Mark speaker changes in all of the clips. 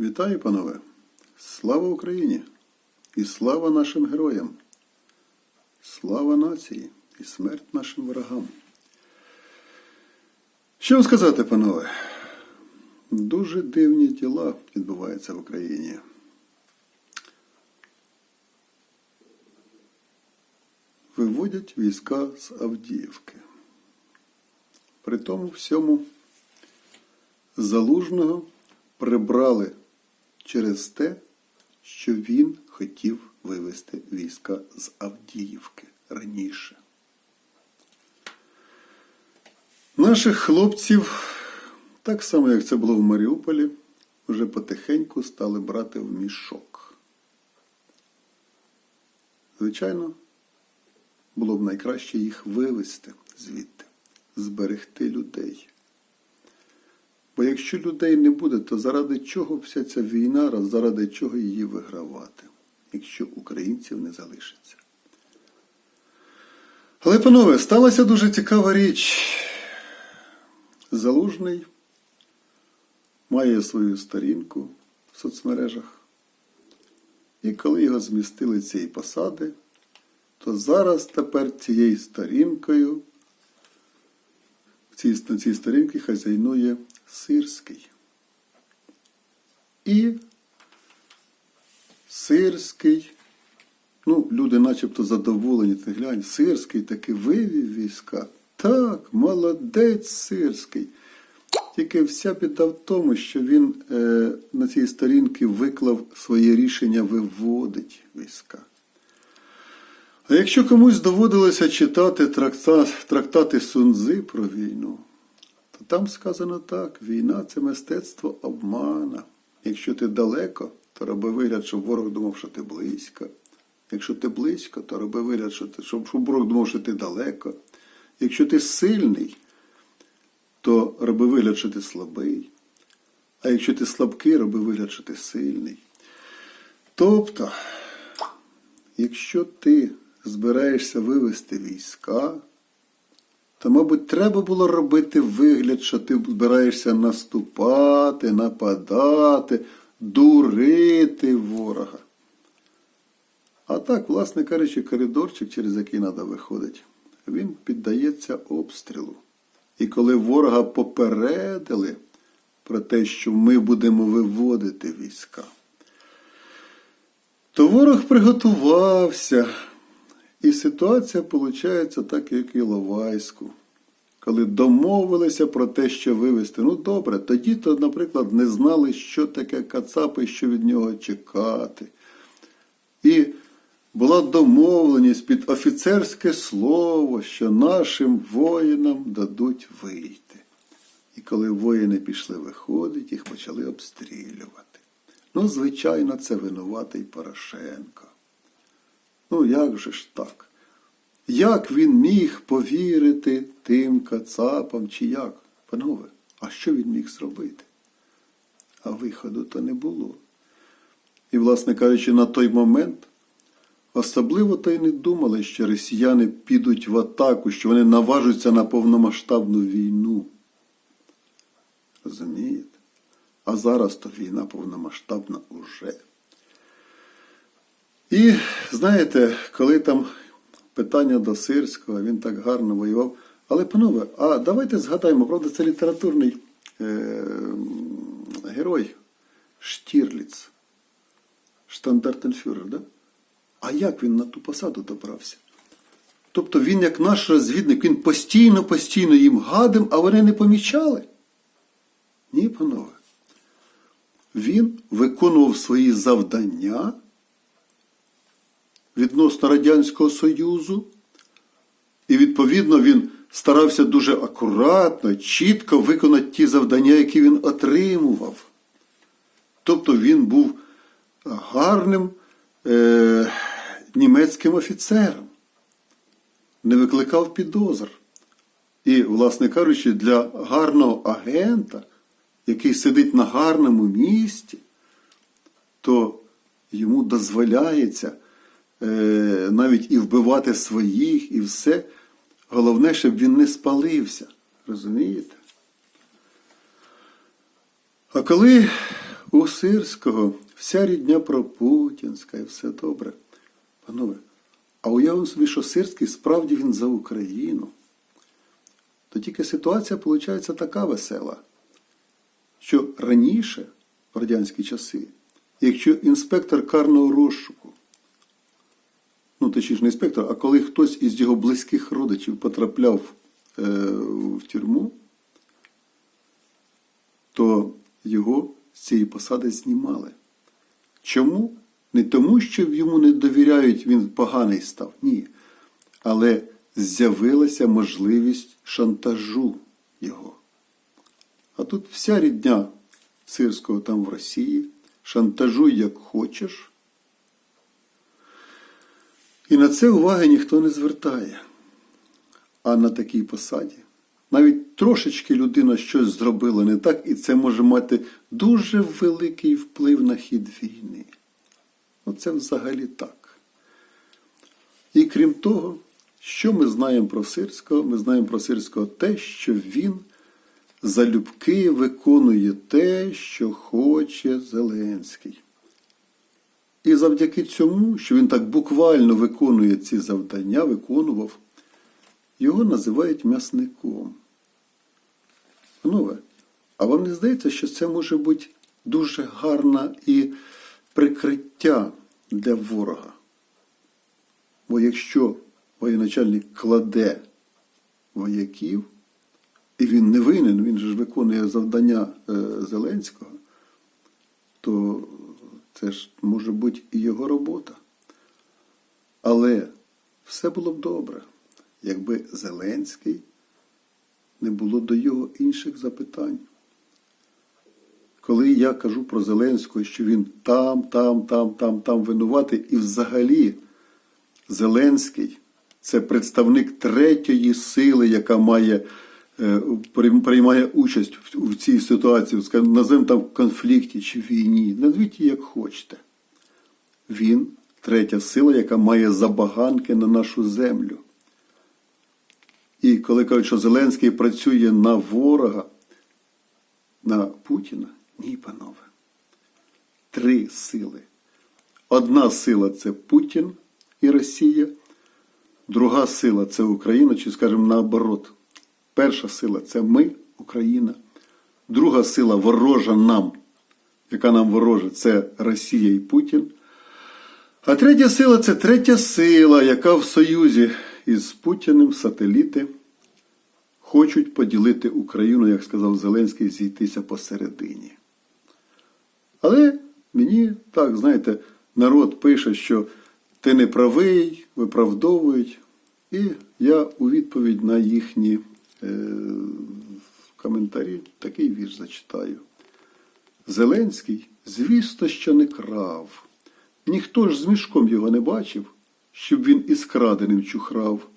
Speaker 1: Вітаю, панове! Слава Україні! І слава нашим героям! Слава нації і смерть нашим ворогам! Що вам сказати, панове? Дуже дивні діла відбуваються в Україні. Виводять війська з Авдіївки. При тому всьому Залужного прибрали через те, що він хотів вивести війська з Авдіївки раніше. Наших хлопців, так само як це було в Маріуполі, вже потихеньку стали брати в мішок. Звичайно, було б найкраще їх вивезти звідти, зберегти людей. Бо якщо людей не буде, то заради чого вся ця війна, заради чого її вигравати, якщо українців не залишиться. Але, панове, сталася дуже цікава річ. Залужний має свою сторінку в соцмережах. І коли його змістили цієї посади, то зараз тепер цією сторінкою на цій сторінці хазяйнує Сирський. І Сирський, ну, люди начебто задоволені, ти глянь, Сирський таки вивів війська. Так, молодець Сирський. Тільки вся біда в тому, що він е, на цій сторінці виклав своє рішення виводить війська. А якщо комусь доводилося читати трактат, трактати Сунзи про війну, там сказано так: війна це мистецтво обмана. Якщо ти далеко, то роби вигляд, щоб ворог думав, що ти близько. Якщо ти близько, то роби вигляд, що ти, щоб, ворог думав, що ти далеко. Якщо ти сильний, то роби вигляд, що ти слабий. А якщо ти слабкий, роби вигляд, що ти сильний. Тобто, якщо ти збираєшся вивести війська, то, мабуть, треба було робити вигляд, що ти збираєшся наступати, нападати, дурити ворога. А так, власне кажучи, коридорчик, через який треба виходити, він піддається обстрілу. І коли ворога попередили про те, що ми будемо виводити війська, то ворог приготувався. І ситуація виходить так, як і Ловайську. Коли домовилися про те, що вивезти. Ну добре, тоді то, наприклад, не знали, що таке Кацап і що від нього чекати. І була домовленість під офіцерське слово, що нашим воїнам дадуть вийти. І коли воїни пішли виходити, їх почали обстрілювати. Ну, звичайно, це винуватий Порошенко. Ну, як же ж так? Як він міг повірити тим кацапам чи як? Панове, а що він міг зробити? А виходу то не було. І, власне кажучи, на той момент особливо то й не думали, що росіяни підуть в атаку, що вони наважуються на повномасштабну війну. Розумієте? А зараз то війна повномасштабна уже. І знаєте, коли там питання до Сирського, він так гарно воював. Але, панове, а давайте згадаємо, правда, це літературний е- герой Штірліц, штандартенфюрер, да? А як він на ту посаду добрався? Тобто він, як наш розвідник, він постійно-постійно їм гадив, а вони не помічали? Ні, панове. Він виконував свої завдання відносно Радянського Союзу, і, відповідно, він старався дуже акуратно, чітко виконати ті завдання, які він отримував. Тобто він був гарним е, німецьким офіцером, не викликав підозр. І, власне кажучи, для гарного агента, який сидить на гарному місці, то йому дозволяється е, навіть і вбивати своїх, і все. Головне, щоб він не спалився. Розумієте? А коли у Сирського вся рідня пропутінська і все добре. Панове, а уявимо собі, що Сирський справді він за Україну. То тільки ситуація виходить така весела, що раніше, в радянські часи, якщо інспектор карного розшуку, ну точніше не інспектор, а коли хтось із його близьких родичів потрапляв е, в тюрму, то його з цієї посади знімали. Чому? Не тому, що йому не довіряють, він поганий став. Ні. Але з'явилася можливість шантажу його. А тут вся рідня сирського там в Росії. Шантажуй як хочеш. І на це уваги ніхто не звертає. А на такій посаді навіть трошечки людина щось зробила не так, і це може мати дуже великий вплив на хід війни. Оце взагалі так. І крім того, що ми знаємо про Сирського? Ми знаємо про Сирського те, що він залюбки виконує те, що хоче Зеленський. І завдяки цьому, що він так буквально виконує ці завдання, виконував, його називають м'ясником. Панове, а вам не здається, що це може бути дуже гарне і прикриття для ворога? Бо якщо воєначальник кладе вояків, і він не винен, він же ж виконує завдання е, Зеленського, то це ж може бути і його робота. Але все було б добре, якби Зеленський не було до його інших запитань. Коли я кажу про Зеленського, що він там, там, там, там, там винуватий, і взагалі Зеленський це представник третьої сили, яка має, приймає участь в цій ситуації, називаємо там в конфлікті чи війні. Назвіть її як хочете. Він третя сила, яка має забаганки на нашу землю. І коли кажуть, що Зеленський працює на ворога, на Путіна, ні, панове. Три сили. Одна сила це Путін і Росія, друга сила це Україна, чи, скажімо, наоборот. Перша сила це ми, Україна. Друга сила ворожа нам, яка нам ворожа, це Росія і Путін. А третя сила це третя сила, яка в союзі із Путіним сателіти хочуть поділити Україну, як сказав Зеленський, зійтися посередині. Але мені так, знаєте, народ пише, що ти не правий, виправдовують. І я у відповідь на їхні коментарі такий вірш зачитаю. Зеленський, звісно, що не крав. Ніхто ж з мішком його не бачив, щоб він із краденим чухрав.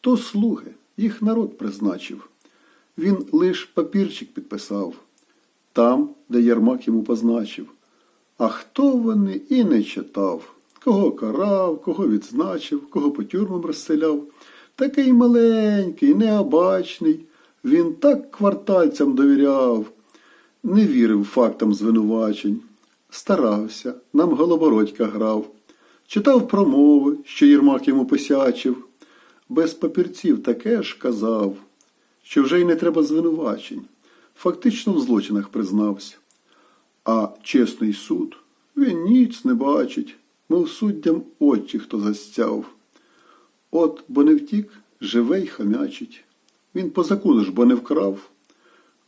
Speaker 1: То слуги, їх народ призначив. Він лиш папірчик підписав, там, де Єрмак йому позначив. А хто вони і не читав, кого карав, кого відзначив, кого по тюрмам розселяв. Такий маленький, необачний, він так квартальцям довіряв, не вірив фактам звинувачень, старався, нам голобородька грав, читав промови, що Єрмак йому посячив, без папірців таке ж казав, що вже й не треба звинувачень, фактично в злочинах признався. А чесний суд він ніц не бачить, мов суддям очі хто застяв. От, бо не втік, живе й хамячить. Він по закону ж бо не вкрав,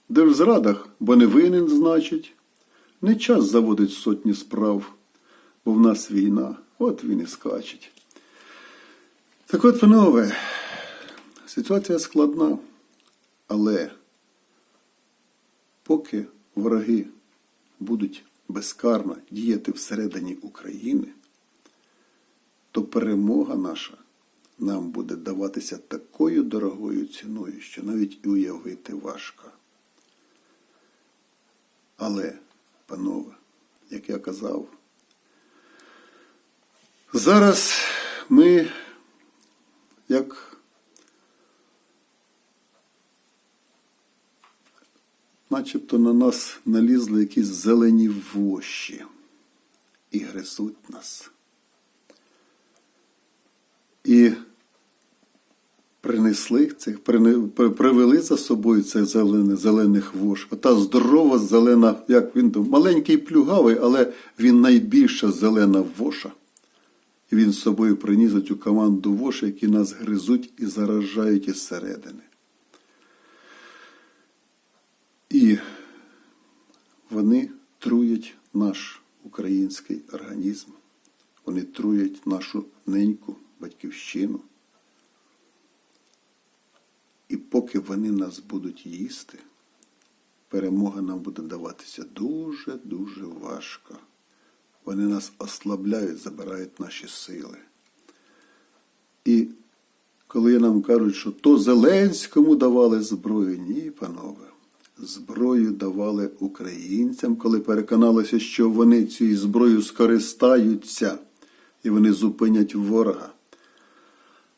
Speaker 1: де в зрадах, бо не винен, значить. Не час заводить сотні справ, бо в нас війна, от він і скачить. Так от, панове, ситуація складна, але поки вороги будуть безкарно діяти всередині України, то перемога наша нам буде даватися такою дорогою ціною, що навіть і уявити важко. Але, панове, як я казав, зараз ми, як начебто на нас налізли якісь зелені воші і гризуть нас. І принесли цих, привели за собою цих зелених, зелених вож. Ота здорова зелена, як він там, маленький плюгавий, але він найбільша зелена воша. І він з собою приніс цю команду вош, які нас гризуть і заражають із середини. І вони труять наш український організм, вони труять нашу неньку батьківщину. І поки вони нас будуть їсти, перемога нам буде даватися дуже-дуже важко. Вони нас ослабляють, забирають наші сили. І коли нам кажуть, що то Зеленському давали зброю, ні, панове. Зброю давали українцям, коли переконалися, що вони цією зброєю скористаються і вони зупинять ворога.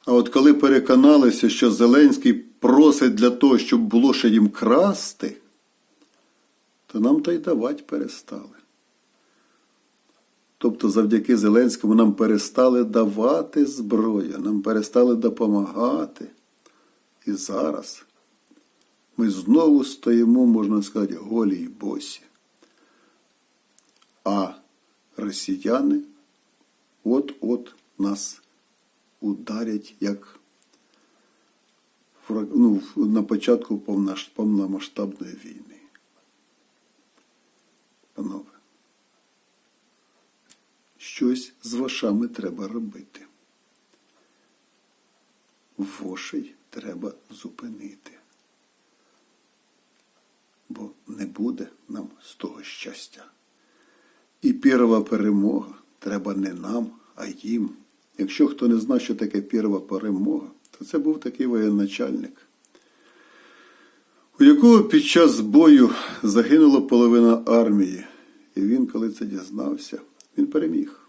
Speaker 1: А от коли переконалися, що Зеленський просить для того, щоб було ще їм красти, то нам то й давати перестали. Тобто завдяки Зеленському нам перестали давати зброю, нам перестали допомагати. І зараз ми знову стоїмо, можна сказати, голі й босі. А росіяни от-от нас ударять як ну, на початку повномасштабної війни. Панове, щось з вашами треба робити. Вошей треба зупинити. Бо не буде нам з того щастя. І перша перемога треба не нам, а їм. Якщо хто не знає, що таке перша перемога, то це був такий воєначальник, у якого під час бою загинула половина армії. І він, коли це дізнався, він переміг.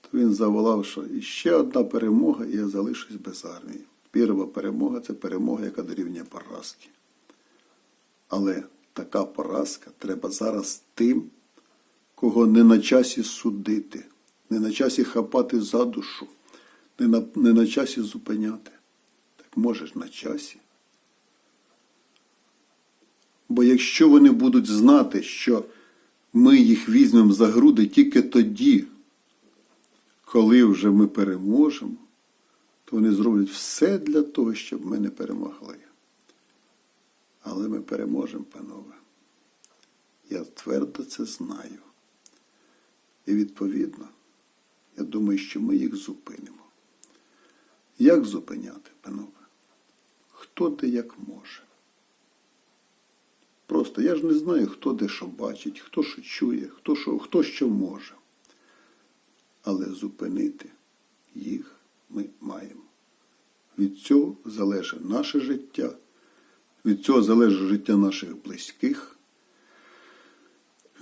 Speaker 1: То він заволав, що іще одна перемога, і я залишусь без армії. Перша перемога це перемога, яка дорівнює поразки. Але така поразка треба зараз тим, кого не на часі судити, не на часі хапати за душу, не на, не на часі зупиняти. Так можеш на часі. Бо якщо вони будуть знати, що ми їх візьмемо за груди тільки тоді, коли вже ми переможемо, то вони зроблять все для того, щоб ми не перемогли. Але ми переможемо, панове. Я твердо це знаю. І відповідно, я думаю, що ми їх зупинимо. Як зупиняти, панове? Хто де як може? Просто я ж не знаю, хто де що бачить, хто що чує, хто що, хто що може. Але зупинити їх ми маємо. Від цього залежить наше життя, від цього залежить життя наших близьких,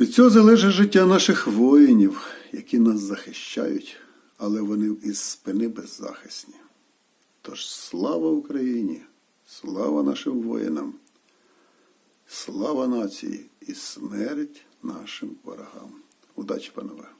Speaker 1: від цього залежить життя наших воїнів, які нас захищають, але вони із спини беззахисні. Тож слава Україні, слава нашим воїнам, слава нації і смерть нашим ворогам. Удачі, панове!